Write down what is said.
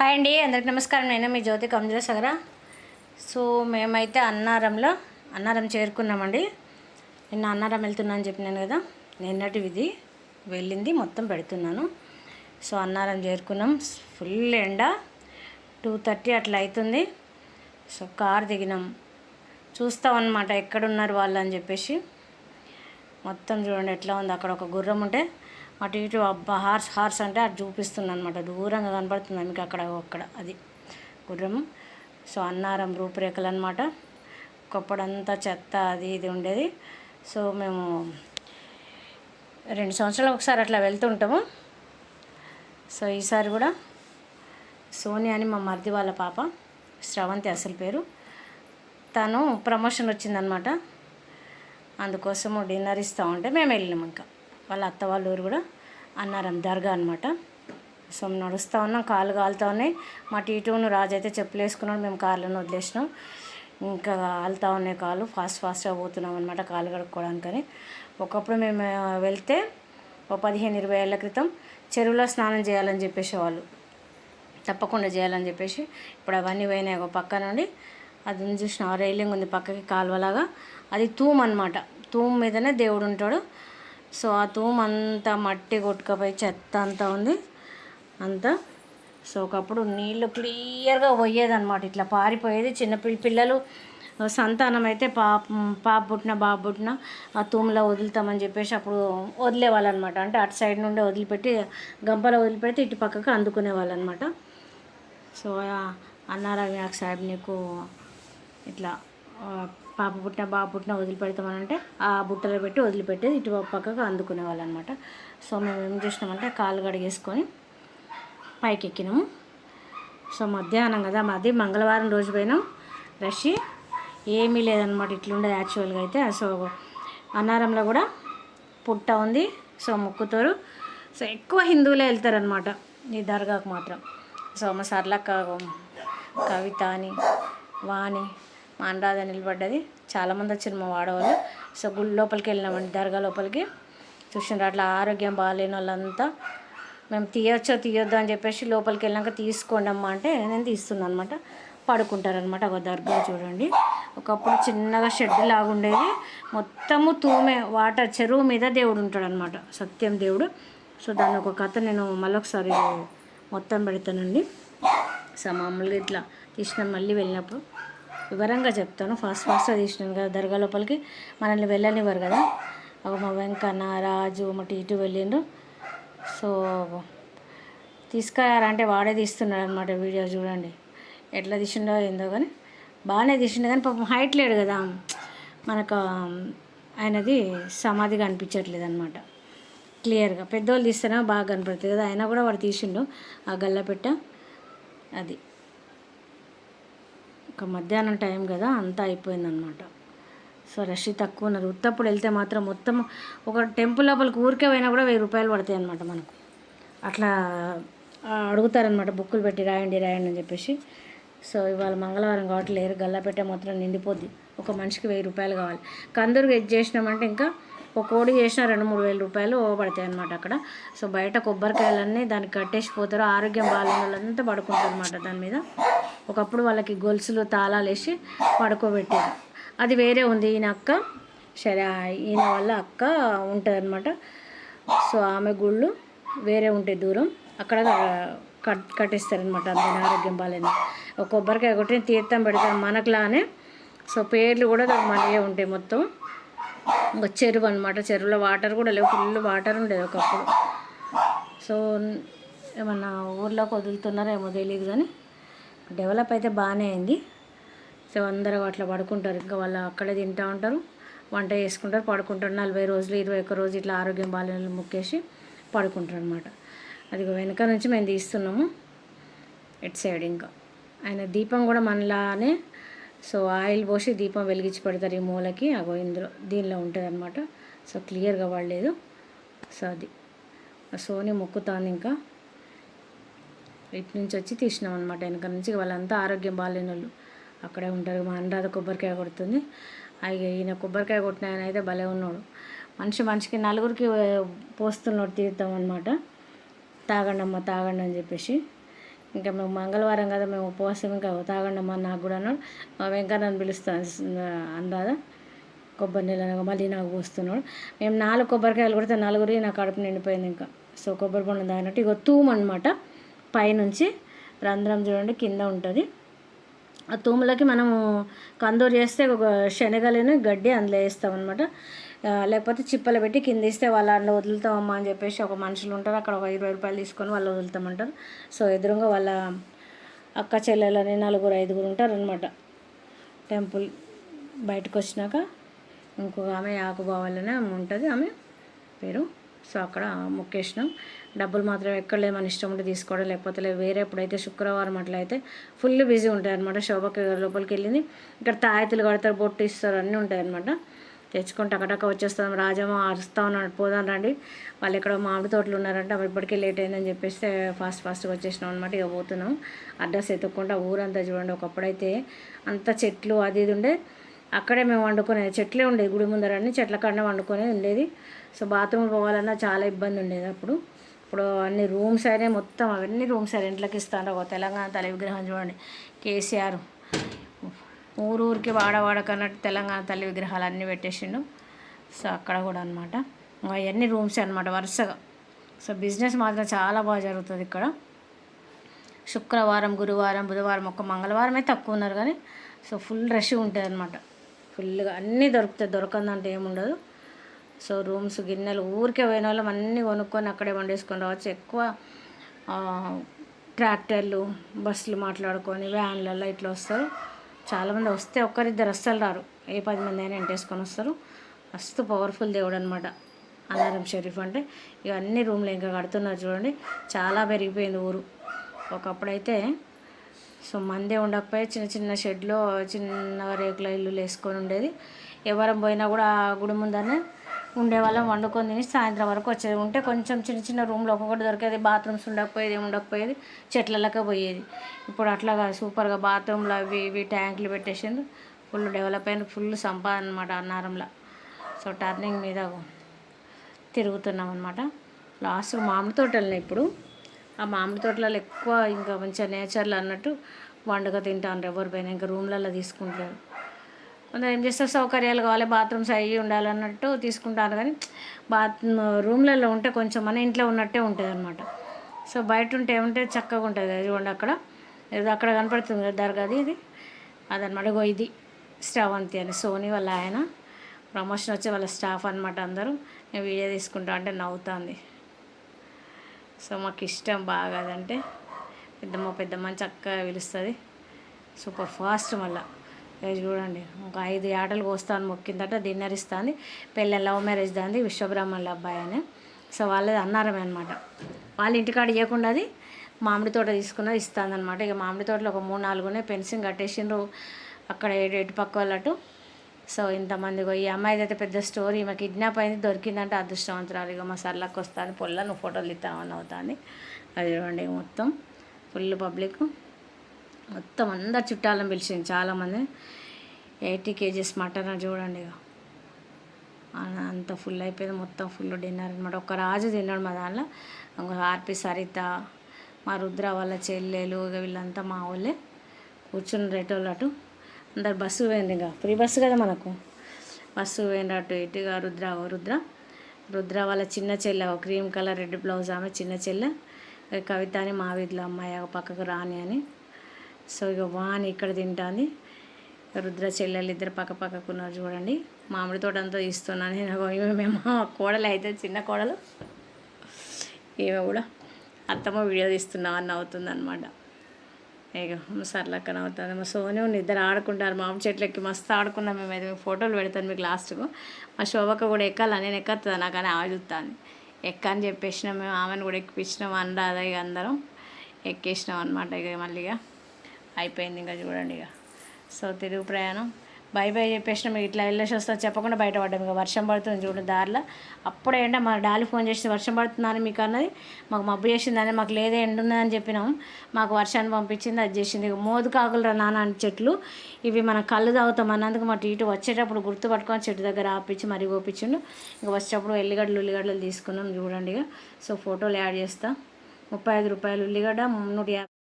Hi అండి అందరికి నమస్కారం. నేను మీ జ్యోతి కంజల సగర సో మేమైతే అన్నారంలో అన్నారం చేరుకున్నామండి. నిన్న అన్నారం వెళ్తున్నాను చెప్పినాను కదా నిన్నటి ఇది వెళ్ళింది మొత్తం పెడుతున్నాను. సో అన్నారం చేరుకున్నాం ఫుల్ ఎండ టూ థర్టీ అట్లా అవుతుంది సో కార్ దిగినాం. చూస్తాం ఎక్కడున్నారు వాళ్ళు అని చెప్పేసి. మొత్తం చూడండి ఎట్లా ఉంది? అక్కడ ఒక గుర్రం ఉంటే అటు ఇటు అబ్బా హార్స్ హార్స్ అంటే అది చూపిస్తుంది అనమాట దూరంగా కనబడుతుంది మీకు అక్కడ అక్కడ అది. గుర్రం. సో అన్నారం రూపురేఖలు అనమాట ఒకప్పుడంతా చెత్త అది ఇది ఉండేది. సో మేము రెండు సంవత్సరాలు ఒకసారి అట్లా వెళ్తుంటాము సో ఈసారి కూడా సోని అని మా మరిది వాళ్ళ పాప శ్రవంతి అసలు పేరు. తను ప్రమోషన్ వచ్చిందనమాట అందుకోసము డిన్నర్ ఇస్తూ ఉంటే మేము వెళ్ళినాం ఇంకా. వాళ్ళ అత్త వాళ్ళ ఊరు కూడా అన్నారం దర్గా అనమాట సో నడుస్తూ ఉన్నాం కాలు కాలుతూ ఉన్నాయి. మా టీటూను రాజు అయితే చెప్పులు వేసుకున్నాడు మేము కార్లను వదిలేసినాం. ఇంకా కాలుతూ ఉన్నాయి కాలు ఫాస్ట్ ఫాస్ట్గా పోతున్నాం అనమాట కాలు కడుక్కోవడానికని. ఒకప్పుడు మేము వెళ్తే ఓ పదిహేను ఇరవై ఏళ్ళ క్రితం చెరువులో స్నానం చేయాలని చెప్పేసి వాళ్ళు. తప్పకుండా చేయాలని చెప్పేసి ఇప్పుడు అవన్నీ పోయినాయి. ఒక పక్క నుండి అది చూసిన రైలింగ్ ఉంది పక్కకి కాలువలాగా. అది తూమ్ అనమాట తూమ్ మీదనే దేవుడు ఉంటాడు. సో ఆ తూమ్ అంతా మట్టి కొట్టుకపోయి చెత్త అంతా ఉంది. అంతా. సో ఒకప్పుడు నీళ్ళు క్లియర్గా పోయేదన్నమాట. ఇట్లా పారిపోయేది చిన్న పిల్ల పిల్లలు సంతానం అయితే పాప పాప పుట్టిన బాబు పుట్టిన ఆ తూములో వదులుతామని చెప్పేసి అప్పుడు వదిలేవాళ్ళు అనమాట అంటే అటు సైడ్ నుండి వదిలిపెట్టి గంపలో వదిలిపెడితే ఇటు పక్కకు అందుకునేవాళ్ళు అనమాట సో అన్నారా వినాయక్ సాహెబ్ నీకు ఇట్లా పాప పుట్టిన బాబు పుట్టిన వదిలిపెడతామని అంటే ఆ బుట్టలో పెట్టి వదిలిపెట్టేది ఇటు పక్కకు అందుకునే వాళ్ళు అనమాట సో మేము ఏం చేసినామంటే కాలు కడిగేసుకొని పైకి ఎక్కినాము సో మధ్యాహ్నం కదా మాది మంగళవారం రోజు పోయినాం. రష్ ఏమీ లేదనమాట ఇట్లుండదు యాక్చువల్గా అయితే. సో అన్నారంలో కూడా పుట్ట ఉంది సో మొక్కుతారు. సో ఎక్కువ హిందువులే వెళ్తారనమాట ఈ దర్గాకు మాత్రం. సో మా సర్లక్క కవిత అని వాణి మా నిలబడ్డది. చాలామంది వచ్చారు మా వాడవాళ్ళు సో గుడి లోపలికి వెళ్ళినామండి దర్గా లోపలికి. చూసినారు అట్లా ఆరోగ్యం బాగాలేని వాళ్ళంతా. మేము తీయొచ్చో తీయొద్దు అని చెప్పేసి లోపలికి వెళ్ళాక తీసుకోండి అమ్మా అంటే నేను తీస్తున్నాను అనమాట పడుకుంటారనమాట ఒక దర్గా చూడండి. ఒకప్పుడు చిన్నగా షెడ్ లాగుండేది మొత్తము తూమే వాటర్ చెరువు మీద దేవుడు ఉంటాడు అనమాట సత్యం దేవుడు. సో దాని ఒక కథ నేను మళ్ళొకసారి మొత్తం పెడతానండి. సో మామూలుగా ఇట్లా తీసిన మళ్ళీ వెళ్ళినప్పుడు. వివరంగా చెప్తాను. ఫాస్ట్ ఫాస్ట్గా తీసినాను కదా దర్గా లోపలికి. మనల్ని వెళ్ళనివ్వరు కదా. ఒక మా వెంకన్న రాజు మా టీటు వెళ్ళిండ్రు. సో తీసుకురారంటే వాడే తీస్తున్నాడు అనమాట వీడియో చూడండి. ఎట్లా తీసిండో ఏందో కానీ బాగానే తీసిండు కానీ పాపం హైట్ లేడు కదా. మనకు ఆయనది సమాధి కనిపించట్లేదు అనమాట క్లియర్గా పెద్దోళ్ళు తీస్తేనే బాగా కనపడుతుంది కదా. అయినా కూడా వాడు తీసిండు. ఆ గల్లపెట్ట అది. ఒక మధ్యాహ్నం టైం కదా అంతా అయిపోయిందనమాట సో రష్ తక్కువ ఉన్నారు ఉత్తప్పుడు వెళ్తే మాత్రం మొత్తం ఒక టెంపుల్ లోపలికి ఊరికే పోయినా కూడా వెయ్యి రూపాయలు పడతాయి అనమాట మనకు. అట్లా అడుగుతారనమాట బుక్కులు పెట్టి రాయండి రాయండి అని చెప్పేసి. సో ఇవాళ మంగళవారం కాబట్టి లేరు. గల్లాపెట్ట మాత్రం నిండిపోద్ది. ఒక మనిషికి వెయ్యి రూపాయలు కావాలి. కందూరుగా గెజ్ చేసినామంటే ఇంకా ఒక కోడి చేసిన రెండు మూడు వేల రూపాయలు పడతాయి అనమాట అక్కడ. సో బయట కొబ్బరికాయలన్నీ దానికి కట్టేసి పోతారు. ఆరోగ్యం బాగాలేని వాళ్ళంతా పడుకుంటారు అనమాట దాని మీద. ఒకప్పుడు వాళ్ళకి గొలుసులు తాళాలు వేసి పడుకోబెట్టారు అది వేరే ఉంది. ఈయన అక్క సరే ఈయన వాళ్ళ అక్క ఉంటుంది అనమాట సో ఆమె గుళ్ళు వేరే ఉంటాయి దూరం. అక్కడ కట్ కట్టేస్తారనమాట అందరి ఆరోగ్యం బాగాలేదు ఒక కొబ్బరికాయ కొట్టి తీర్థం పెడతారు మనకులానే. సో పేర్లు కూడా దానికి మనయే ఉంటాయి మొత్తం. ఒక చెరువు అనమాట చెరువులో వాటర్ కూడా లేవు. ఫుల్ వాటర్ ఉండేది ఒకప్పుడు. సో ఏమన్నా ఊర్లోకి వదులుతున్నారో ఏమో తెలియదు కానీ డెవలప్ అయితే బాగానే అయింది. సో అందరూ అట్లా పడుకుంటారు. ఇంకా వాళ్ళు అక్కడే తింటూ ఉంటారు. వంట చేసుకుంటారు పడుకుంటారు. నలభై రోజులు ఇరవై ఒక్క రోజు ఇట్లా ఆరోగ్యం బాగాలేని ముక్కేసి పడుకుంటారు అనమాట అది వెనక నుంచి మేము తీస్తున్నాము. ఇట్ సైడ్ ఇంకా. ఆయన దీపం కూడా మనలానే సో ఆయిల్ పోసి దీపం వెలిగించి పెడతారు ఈ మూలకి. అగో ఇందులో దీనిలో ఉంటుంది అనమాట సో క్లియర్గా పడలేదు. సో అది. సోని మొక్కుతాను ఇంకా. ఇటు నుంచి వచ్చి తీసినాం అనమాట వెనక నుంచి వాళ్ళంతా ఆరోగ్యం బాగాలేని వాళ్ళు అక్కడే ఉంటారు. మా అనురాధ కొబ్బరికాయ కొడుతుంది. అయ్యి ఈయన కొబ్బరికాయ కొట్టిన ఆయన అయితే భలే ఉన్నాడు. మనిషి మనిషికి నలుగురికి పోస్తున్నాడు తీర్థం అనమాట తాగండి అమ్మ తాగండి అని చెప్పేసి. ఇంకా మేము మంగళవారం కదా మేము ఉపవాసం ఇంకా తాగండి నాకు కూడా అన్నాడు. మా వెంకన్న నన్ను పిలుస్తాను అందాదా. కొబ్బరి నీళ్ళు అనగా మళ్ళీ నాకు పోస్తున్నాడు. మేము నాలుగు కొబ్బరికాయలు కొడితే నలుగురి నా కడుపు నిండిపోయింది ఇంకా. సో కొబ్బరి పండు తాగినట్టు ఇక తూమనమాట అనమాట పైనుంచి రంధ్రం చూడండి కింద ఉంటుంది. ఆ తూములకి మనము కందూరు చేస్తే ఒక శనగలను గడ్డి అందులో వేస్తాం అనమాట లేకపోతే చిప్పలు పెట్టి కింద ఇస్తే వాళ్ళు అందులో వదులుతామమ్మా అని చెప్పేసి ఒక మనుషులు ఉంటారు అక్కడ ఒక ఇరవై రూపాయలు తీసుకొని వాళ్ళు వదులుతామంటారు. సో ఎదురుగా వాళ్ళ అక్క చెల్లెలని నలుగురు ఐదుగురు ఉంటారు అనమాట టెంపుల్ బయటకు వచ్చినాక ఇంకొక ఆమె యాకుబావాలనే ఆమె ఉంటుంది ఆమె పేరు సో అక్కడ మొక్కేసినాం డబ్బులు మాత్రం ఎక్కడ మన ఇష్టం ఉంటే తీసుకోవడం లేకపోతే లేదు వేరే ఎప్పుడైతే శుక్రవారం అట్లయితే ఫుల్ బిజీ ఉంటాయి అనమాట శోభకి లోపలికి వెళ్ళింది. ఇక్కడ తాయెత్తులు కడతారు బొట్టు ఇస్తారు అన్నీ ఉంటాయి అనమాట తెచ్చుకుంటే అక్కడక్క వచ్చేస్తాం. రాజమ్మ అరుస్తా ఉన్నాడు పోదాం రండి. వాళ్ళు ఇక్కడ మామిడి తోటలు ఉన్నారంటే అవి ఇప్పటికే లేట్ అయిందని చెప్పేస్తే ఫాస్ట్ ఫాస్ట్గా వచ్చేసినాం అనమాట ఇక పోతున్నాం. అడ్రస్ ఎత్తుక్కుంటా ఊరంతా చూడండి. ఒకప్పుడైతే అంత చెట్లు అది ఇది ఉండే అక్కడే మేము వండుకునేది. చెట్లే ఉండేది గుడి ముందర అన్ని చెట్ల కన్నా వండుకునేది ఉండేది. సో బాత్రూమ్ పోవాలన్నా చాలా ఇబ్బంది ఉండేది అప్పుడు. ఇప్పుడు అన్ని రూమ్స్ అయినా మొత్తం అవన్నీ రూమ్స్ అయినా ఇంట్లోకి ఇస్తాను ఒక తెలంగాణ తల విగ్రహం చూడండి. కేసీఆర్ ఊరు ఊరికి వాడవాడకన్నట్టు తెలంగాణ తల్లి విగ్రహాలు అన్నీ పెట్టేసిండు. సో అక్కడ కూడా అనమాట అవన్నీ రూమ్స్ అనమాట వరుసగా. సో బిజినెస్ మాత్రం చాలా బాగా జరుగుతుంది ఇక్కడ. శుక్రవారం గురువారం బుధవారం ఒక్క మంగళవారం అయితే తక్కువ ఉన్నారు కానీ సో ఫుల్ రష్ ఉంటుంది అనమాట ఫుల్గా అన్నీ దొరుకుతాయి. దొరకందంటే ఏముండదు. సో రూమ్స్ గిన్నెలు ఊరికే పోయిన వాళ్ళం అన్నీ కొనుక్కొని అక్కడే వండేసుకొని రావచ్చు. ఎక్కువ ట్రాక్టర్లు బస్సులు మాట్లాడుకొని వ్యాన్లలో ఇట్లా వస్తారు. చాలామంది వస్తే ఒక్కరిద్దరు అస్సలు రారు. ఏ పది మంది అయినా ఎంటేసుకొని వస్తారు. మస్తు పవర్ఫుల్ దేవుడు అనమాట అన్నారం షరీఫ్ అంటే. ఇవన్నీ రూమ్లు ఇంకా కడుతున్నారు చూడండి. చాలా పెరిగిపోయింది ఊరు. ఒకప్పుడైతే సో మందే ఉండకపోయి చిన్న చిన్న షెడ్లో చిన్న రేకుల ఇల్లు వేసుకొని ఉండేది. ఎవరం పోయినా కూడా ఆ గుడి ముందనే ఉండేవాళ్ళం వండుకొని తిని సాయంత్రం వరకు వచ్చేది. ఉంటే కొంచెం చిన్న చిన్న రూమ్లో ఒక్కొక్కటి దొరికేది బాత్రూమ్స్ ఉండకపోయేది ఉండకపోయేది చెట్లలోకి పోయేది. ఇప్పుడు అట్లాగా సూపర్గా బాత్రూమ్లు అవి ఇవి ట్యాంకులు పెట్టేసింది ఫుల్ డెవలప్ అయిన ఫుల్ సంపాదన అనమాట అన్నారంలో సో టర్నింగ్ మీద తిరుగుతున్నాం అనమాట లాస్ట్ మామిడి తోటలని ఇప్పుడు. ఆ మామిడి తోటలలో ఎక్కువ ఇంకా మంచిగా నేచర్లు అన్నట్టు వండుక తింటాను ఎవరు పోయినా. ఇంకా రూమ్లలో తీసుకుంటారు ఏం చేస్తారు సౌకర్యాలు కావాలి బాత్రూమ్స్ అవి ఉండాలన్నట్టు తీసుకుంటారు కానీ బాత్ రూమ్లలో ఉంటే కొంచెం మన ఇంట్లో ఉన్నట్టే ఉంటుంది అనమాట సో బయట ఉంటే ఏమంటే చక్కగా ఉంటుంది. అది చూడండి అక్కడ. ఏదో అక్కడ కనపడుతుంది కదా దర్గాది ఇది. అదనమాట గో ఇది. శ్రవంతి అని సోనీ వాళ్ళ ఆయన. ప్రమోషన్ వచ్చే వాళ్ళ స్టాఫ్ అనమాట అందరూ. నేను వీడియో తీసుకుంటా అంటే నవ్వుతుంది. సో మాకు ఇష్టం బాగా అదంటే. పెద్దమ్మ పెద్దమ్మ చక్కగా పిలుస్తుంది. సూపర్ ఫాస్ట్ మళ్ళీ. చూడండి ఒక ఐదు ఆటలు కోస్తాను మొక్కిందట డిన్నర్ ఇస్తుంది పెళ్ళి లవ్ మ్యారేజ్ దాంది విశ్వబ్రహ్మణుల అబ్బాయి అని. సో వాళ్ళది అన్నారమే అనమాట వాళ్ళ ఇంటికాడ ఇవ్వకుండా అది మామిడి తోట తీసుకున్నది ఇస్తుంది అనమాట ఇక మామిడి తోటలో ఒక మూడు నాలుగునే పెన్సింగ్ కట్టేసిండ్రు అక్కడ ఎటు పక్క వాళ్ళటు సో ఇంతమంది ఈ అమ్మాయిది అయితే పెద్ద స్టోరీ ఈమె కిడ్నాప్ అయింది దొరికిందంటే అదృష్టవంతురాలు. ఇక మా సర్లకు వస్తాను పొల్ల నువ్వు ఫోటోలు ఇస్తామని అవుతుంది అది చూడండి మొత్తం ఫుల్ పబ్లిక్. మొత్తం అందరు చుట్టాలను పిలిచింది చాలామంది. ఎయిటీ కేజీస్ మటన్ చూడండి ఇక అంత ఫుల్ అయిపోయింది. మొత్తం ఫుల్ డిన్నర్ అనమాట ఒక రాజు తిన్నాడు మా దానిలో ఆర్పి సరిత మా రుద్ర వాళ్ళ చెల్లెలు ఇక వీళ్ళంతా మా వాళ్ళే. కూర్చుని రేటోళ్ళు అటు. అందరు బస్సు పోయింది ఇక ఫ్రీ బస్సు కదా మనకు. బస్సు పోయింది అటు ఇటుగా రుద్ర రుద్ర. రుద్ర వాళ్ళ చిన్న చెల్లె క్రీమ్ కలర్ రెడ్ బ్లౌజ్ ఆమె చిన్న చెల్లె. కవిత అని మా వీధిలో అమ్మాయి పక్కకు రాని అని. సో ఇక వాన్ ఇక్కడ తింటుంది. రుద్ర చెల్లెలు ఇద్దరు పక్క పక్కకున్నారు చూడండి. మామిడి తోట అంతా తీస్తున్నాను నేను మేము కోడలు అయితే చిన్న కోడలు. ఈమె కూడా అత్తమ్మ వీడియో తీస్తున్నాం అని అవుతుంది అనమాట ఇక సర్లక్కన అవుతుంది మా సోని ఇద్దరు ఆడుకుంటారు. మామిడి చెట్లకి మస్తు ఆడుకున్నాం మేము అయితే. ఫోటోలు పెడతాను మీకు లాస్ట్కు మా శోభక కూడా ఎక్కాలా? నేను ఎక్కతుంది నాకు అని ఆమె చూస్తాను ఎక్క అని చెప్పేసినాం మేము. ఆమెను కూడా ఎక్కిపించినాం అనరాదా ఇక అందరం. ఎక్కేసినాం అనమాట ఇక మళ్ళీగా. అయిపోయింది ఇంకా చూడండి ఇక. సో తిరుగు ప్రయాణం. బై బై చెప్పేసిన మీకు ఇట్లా వెళ్ళేసి వస్తా చెప్పకుండా బయటపడ్డాం ఇక. వర్షం పడుతుంది చూడండి దారిలో. అప్పుడే ఎండ మా డాలి ఫోన్ చేసి వర్షం పడుతుందని మీకు అన్నది మాకు మబ్బు చేసిందని మాకు లేదే ఎండుందని చెప్పినాం. మాకు వర్షాన్ని పంపించింది అది చేసింది. ఇక మోదు కాకులు నాన్న చెట్లు ఇవి మనం కళ్ళు తాగుతాం అన్నందుకు మా ఇటు వచ్చేటప్పుడు గుర్తుపట్టుకొని చెట్టు దగ్గర ఆపించి మరీ ఓపించిండు ఇక వచ్చేటప్పుడు ఎల్లిగడ్డలు ఉల్లిగడ్డలు తీసుకున్నాం చూడండి ఇక. సో ఫోటోలు యాడ్ చేస్తా. ముప్పై ఐదు రూపాయలు ఉల్లిగడ్డ నూట యాభై